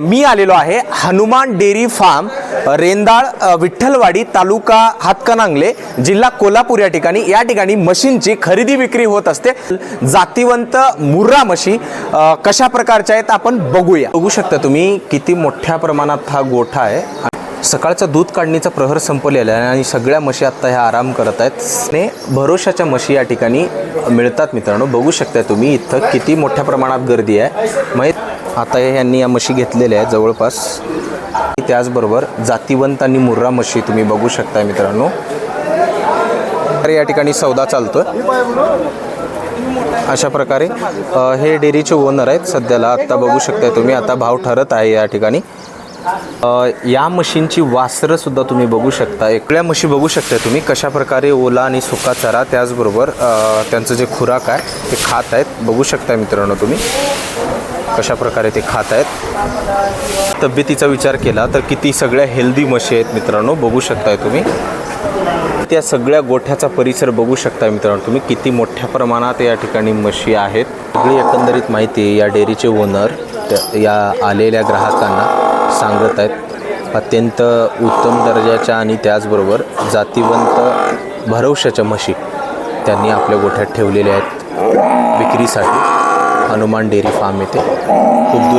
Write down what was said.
मी आलेलो आहे Hanuman dairy farm Rendal Vitthalwadi taluka Hatkanangale जिल्हा कोल्हापूर या ठिकाणी. या ठिकाणी म्हशींची खरेदी विक्री होत असते. जातीवंत मुर्रा म्हशी कशा प्रकारच्या आहेत आपण बघूया. बघू शकता तुम्ही किती मोठ्या प्रमाणात हा गोठा आहे. सकाळचा दूध काढणीचा प्रहर संपलेला आहे आणि सगळ्या म्हशी आत्ता ह्या आराम करत आहेत. ने भरोशाच्या म्हशी या ठिकाणी मिळतात मित्रांनो. बघू शकता तुम्ही इथं किती मोठ्या प्रमाणात गर्दी आहे. मग आता हे यांनी या म्हशी घेतलेल्या आहेत जवळपास. त्याचबरोबर जातीवंत आणि मुर्रा म्हशी तुम्ही बघू शकता मित्रांनो. तर या ठिकाणी सौदा चालतोय. अशा प्रकारे हे डेअरीचे ओनर आहेत. सध्याला आत्ता बघू शकता तुम्ही. आता भाव ठरत आहे या ठिकाणी. या म्हशींची वासरं सुद्धा तुम्ही बघू शकता. एकळ्या म्हशी बघू शकता तुम्ही कशा प्रकारे ओला आणि सुका चारा त्याचबरोबर त्यांचं जे खुराक आहे ते खात आहेत. बघू शकता मित्रांनो तुम्ही कशा प्रकारे ते खात आहेत. तब्येतीचा विचार केला तर किती सगळ्या हेल्दी म्हशी आहेत मित्रांनो बघू शकताय तुम्ही. त्या सगळ्या गोठ्याचा परिसर बघू शकता मित्रांनो तुम्ही. किती मोठ्या प्रमाणात या ठिकाणी म्हशी आहेत. सगळी एकंदरीत माहिती या डेअरीचे ओनर या आलेल्या ग्राहकांना. सांगत आहेत. अत्यंत उत्तम दर्जाच्या आणि त्याचबरोबर जातीवंत भरवशाच्या म्हशी त्यांनी आपल्या गोठ्यात ठेवलेल्या आहेत. विक्रीसाठी हनुमान डेअरी फार्म येथे खूप दूर